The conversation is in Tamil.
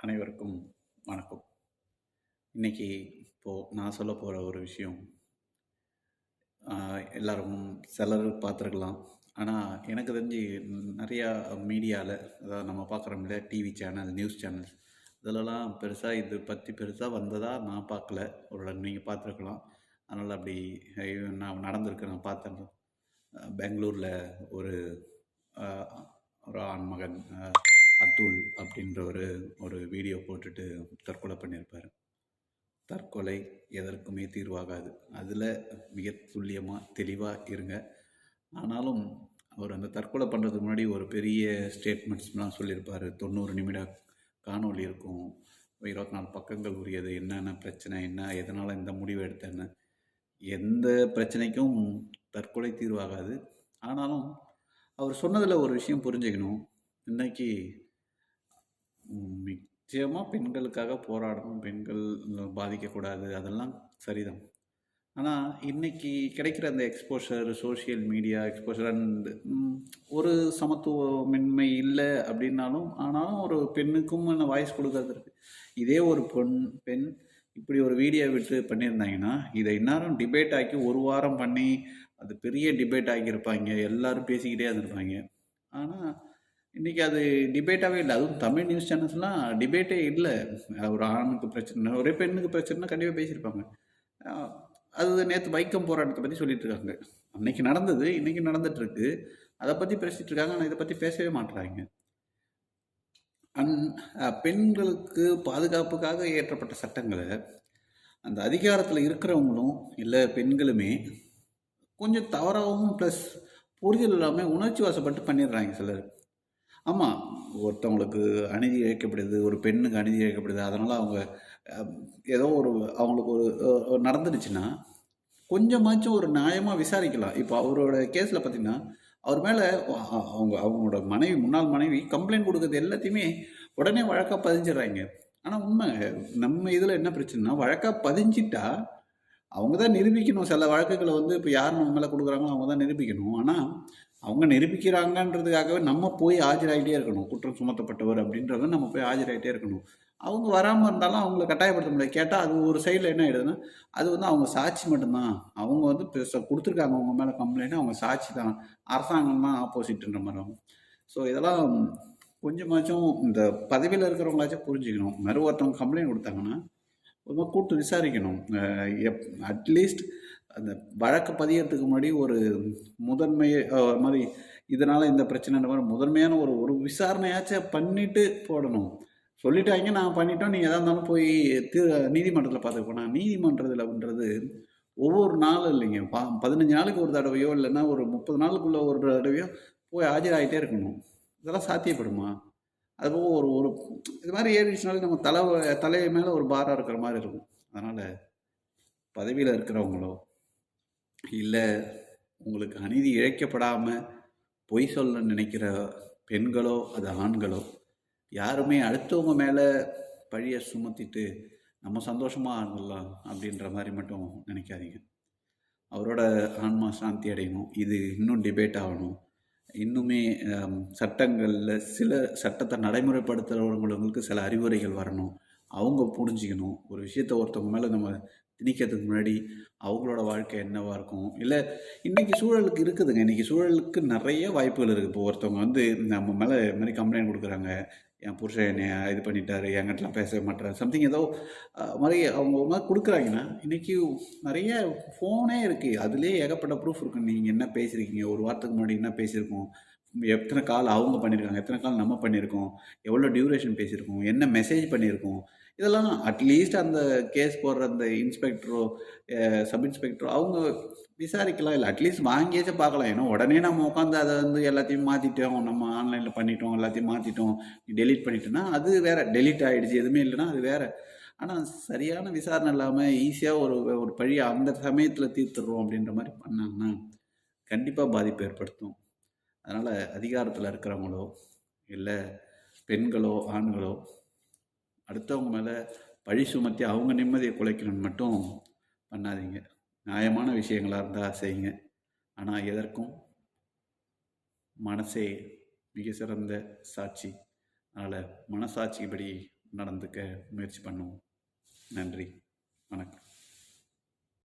அனைவருக்கும் வணக்கம். இன்னைக்கு இப்போது நான் சொல்ல போகிற ஒரு விஷயம் எல்லோரும் சிலர் பார்த்துருக்கலாம். ஆனால் எனக்கு தெரிஞ்சு நிறையா மீடியாவில் அதாவது நம்ம பார்க்குறோம்ல டிவி சேனல் நியூஸ் சேனல்ஸ் இதிலலாம் பெருசாக இது பற்றி பெருசாக வந்ததாக நான் பார்க்கல. ஒரு நீங்கள் பார்த்துருக்கலாம். அதனால் அப்படி நான் நடந்திருக்கு. நான் பார்த்தேன். பெங்களூரில் ஒரு ஒரு ஒரு ஆண்மகன் அப்துல் அத்துல் அப்படின்ற ஒரு ஒரு வீடியோ போட்டுட்டு தற்கொலை பண்ணியிருப்பார் தற்கொலை எதற்குமே தீர்வாகாது. அதில் மிக துல்லியமாக தெளிவாக இருங்க. ஆனாலும் அவர் அந்த தற்கொலை பண்ணுறதுக்கு முன்னாடி ஒரு பெரிய ஸ்டேட்மெண்ட்ஸ்லாம் சொல்லியிருப்பார் தொண்ணூறு நிமிட காணொளி இருக்கும். இருபத்தி நாலு பக்கங்கள் உரியது. என்னென்ன பிரச்சனை என்ன எதனால் இந்த முடிவு எடுத்தேன்னு. எந்த பிரச்சனைக்கும் தற்கொலை தீர்வாகாது. ஆனாலும் அவர் சொன்னதில் ஒரு விஷயம் புரிஞ்சுக்கணும். இன்றைக்கி நிச்சயமாக பெண்களுக்காக போராடணும். பெண்கள் பாதிக்கக்கூடாது. அதெல்லாம் சரிதான். ஆனால் இன்னைக்கு கிடைக்கிற அந்த exposure social media exposure and ஒரு சமத்துவமின்மை இல்லை அப்படின்னாலும் ஆனாலும் ஒரு பெண்ணுக்கும் வாய்ஸ் கொடுக்கறது இதே ஒரு பொன் பெண் இப்படி ஒரு வீடியோ விட்டு பண்ணியிருந்தாங்கன்னா இதை இந்நேரம் டிபேட் ஆக்கி ஒரு வாரம் பண்ணி அது பெரிய டிபேட் ஆக்கியிருப்பாங்க. எல்லாரும் பேசிக்கிட்டே இருந்திருப்பாங்க. ஆனால் இன்றைக்கி அது டிபேட்டாகவே இல்லை. அதுவும் தமிழ் நியூஸ் சேனல்ஸ்லாம் டிபேட்டே இல்லை. ஒரு ஆணுக்கு பிரச்சனை ஒரே பெண்ணுக்கு பிரச்சனைனா கண்டிப்பாக பேசியிருப்பாங்க. அது நேற்று வைக்கம் போராட்டத்தை பற்றி சொல்லிட்டு இருக்காங்க. அன்னைக்கு நடந்தது இன்னைக்கு நடந்துட்டு இருக்கு. அதை பற்றி பேசிட்டு இருக்காங்க ஆனால் இதை பற்றி பேசவே மாட்டுறாங்க அந் பெண்களுக்கு பாதுகாப்புக்காக இயற்றப்பட்ட சட்டங்களை அந்த அதிகாரத்தில் இருக்கிறவங்களும் இல்லை பெண்களுமே கொஞ்சம் தவறாகவும் ப்ளஸ் புரிதல் இல்லாமல் உணர்ச்சி வசப்பட்டு பண்ணிடுறாங்க சிலர். ஆமாம் ஒருத்தவங்களுக்கு அநீதி இழைக்கப்படுது ஒரு பெண்ணுக்கு அநீதி இழைக்கப்படுது அதனால் அவங்க ஏதோ ஒரு அவங்களுக்கு ஒரு நடந்துடுச்சுன்னா கொஞ்சமாச்சும் ஒரு நியாயமாக விசாரிக்கலாம். இப்போ அவரோட கேஸில் பார்த்திங்கன்னா அவர் மேலே அவங்க அவங்களோட மனைவி முன்னாள் மனைவி கம்ப்ளைண்ட் கொடுக்குறது எல்லாத்தையுமே உடனே வழக்காக பதிஞ்சிடுறாங்க. ஆனால் உண்மை நம்ம இதில் என்ன பிரச்சனைனா வழக்காக பதிஞ்சிட்டா அவங்க தான் நிரூபிக்கணும். சில வழக்குகளை வந்து இப்போ யார் நம்ம மேலே கொடுக்குறாங்களோ அவங்க தான் நிரூபிக்கணும். ஆனால் அவங்க நிரூபிக்கிறாங்கன்றதுக்காகவே நம்ம போய் ஆஜராகிட்டே இருக்கணும். குற்றம் சுமத்தப்பட்டவர் அப்படின்றத நம்ம போய் ஆஜராகிட்டே இருக்கணும். அவங்க வராமல் இருந்தாலும் அவங்கள கட்டாயப்படுத்த முடியாது. கேட்டால் அது ஒரு சைடில் என்ன ஆகிடுதுன்னா அது வந்து அவங்க சாட்சி மட்டும்தான். அவங்க வந்து பெருசாக கொடுத்துருக்காங்க. அவங்க மேலே கம்ப்ளைண்ட் அவங்க சாட்சி தான். அரசாங்கம் தான் ஆப்போசிட்ன்ற மாதிரி ஆகும். ஸோ இதெல்லாம் கொஞ்சமாச்சும் இந்த பதவியில் இருக்கிறவங்களாச்சும் புரிஞ்சுக்கணும். மறு ஒருத்தவங்க கம்ப்ளைண்ட் கொடுத்தாங்கன்னா கூப்பிட்டு விசாரிக்கணும். எப் அட்லீஸ்ட் அந்த வழக்கு பதியறதுக்கு முன்னாடி ஒரு முதன்மை ஒரு மாதிரி இதனால் இந்த பிரச்சனைன்ற மாதிரி முதன்மையான ஒரு ஒரு விசாரணையாச்சும் பண்ணிட்டு போடணும். சொல்லிட்டாங்க நான் பண்ணிட்டோம். நீங்கள் எதாக இருந்தாலும் போய் தி நீதிமன்றத்தில் பார்த்துக்க போனால் நீதிமன்றத்தில் அப்படின்றது ஒவ்வொரு நாளும் இல்லைங்க. பா பதினஞ்சு நாளுக்கு ஒரு தடவையோ இல்லைன்னா ஒரு முப்பது நாளுக்குள்ள ஒரு தடவையோ போய் ஆஜராகிட்டே இருக்கணும். இதெல்லாம் சாத்தியப்படுமா? அதுபோக ஒரு ஒரு இது மாதிரி ஏறிச்சுனாலே நம்ம தலை தலையை மேலே ஒரு பாராக இருக்கிற மாதிரி இருக்கும். அதனால் பதவியில் இருக்கிறவங்களோ இல்லை உங்களுக்கு அநீதி இழைக்கப்படாமல் பொய் சொல்ல நினைக்கிற பெண்களோ அது ஆண்களோ யாருமே அடுத்தவங்க மேலே பழியை சுமத்திட்டு நம்ம சந்தோஷமாக இருந்துடலாம் அப்படின்ற மாதிரி மட்டும் நினைக்காதீங்க. அவரோட ஆன்மா சாந்தி அடையணும். இது இன்னும் டிபேட் ஆகணும். இன்னுமே சட்டங்களில் சில சட்டத்தை நடைமுறைப்படுத்துகிறவங்களுக்கு சில அறிவுரைகள் வரணும். அவங்க புரிஞ்சிக்கணும். ஒரு விஷயத்த ஒருத்தவங்க மேலே நம்ம திணிக்கிறதுக்கு முன்னாடி அவங்களோட வாழ்க்கை என்னவாக இருக்கும்? இல்லை இன்றைக்கி சூழலுக்கு இருக்குதுங்க. இன்றைக்கி சூழலுக்கு நிறைய வாய்ப்புகள் இருக்குது இப்போ ஒருத்தவங்க வந்து நம்ம மேலே இது மாதிரி கம்ப்ளைண்ட் கொடுக்குறாங்க. என் புருஷன் என்னை இது பண்ணிட்டாரு என்கிட்டலாம் பேசவே மாட்டாரு சம்திங் ஏதோ மாதிரி அவங்க ஒரு மாதிரி கொடுக்குறாங்கன்னா இன்றைக்கி நிறைய ஃபோனே இருக்குது அதுலேயே ஏகப்பட்ட ப்ரூஃப் இருக்கு. நீங்கள் என்ன பேசியிருக்கீங்க? ஒரு வாரத்துக்கு முன்னாடி என்ன பேசியிருக்கோம்? எத்தனை கால் அவங்க பண்ணியிருக்காங்க? எத்தனை கால் நம்ம பண்ணியிருக்கோம்? எவ்வளோ டியூரேஷன் பேசியிருக்கோம்? என்ன மெசேஜ் பண்ணியிருக்கோம்? இதெல்லாம் அட்லீஸ்ட் அந்த கேஸ் போடுற அந்த இன்ஸ்பெக்டரோ சப் இன்ஸ்பெக்டரோ அவங்க விசாரிக்கலாம். இல்லை அட்லீஸ்ட் வாங்கியாச்சும் பார்க்கலாம். ஏன்னா உடனே நம்ம உட்காந்து அதை வந்து எல்லாத்தையும் மாற்றிட்டோம் நம்ம ஆன்லைனில் பண்ணிட்டோம் எல்லாத்தையும் மாற்றிட்டோம் டெலீட் பண்ணிட்டோன்னா அது வேற. டெலீட் ஆகிடுச்சு எதுவுமே இல்லைன்னா அது வேற. ஆனால் சரியான விசாரணை இல்லாமல் ஈஸியாக ஒரு ஒரு பழியை அந்த சமயத்தில் தீர்த்துடுறோம் அப்படின்ற மாதிரி பண்ணாங்கன்னா கண்டிப்பாக பாதிப்பு ஏற்படுத்தும். அதனால் அதிகாரத்தில் இருக்கிறவங்களோ இல்லை பெண்களோ ஆண்களோ அடுத்தவங்க மேலே பழி சுமத்தி அவங்க நிம்மதியை குலைக்கணும்னு மட்டும் பண்ணாதீங்க. நியாயமான விஷயங்களாக இருந்தால் செய்யுங்க. ஆனால் எதற்கும் மனசே மிக சிறந்த சாட்சி. அதனால் மனசாட்சிப்படி நடந்துக்க முயற்சி பண்ணுவோம். நன்றி. வணக்கம்.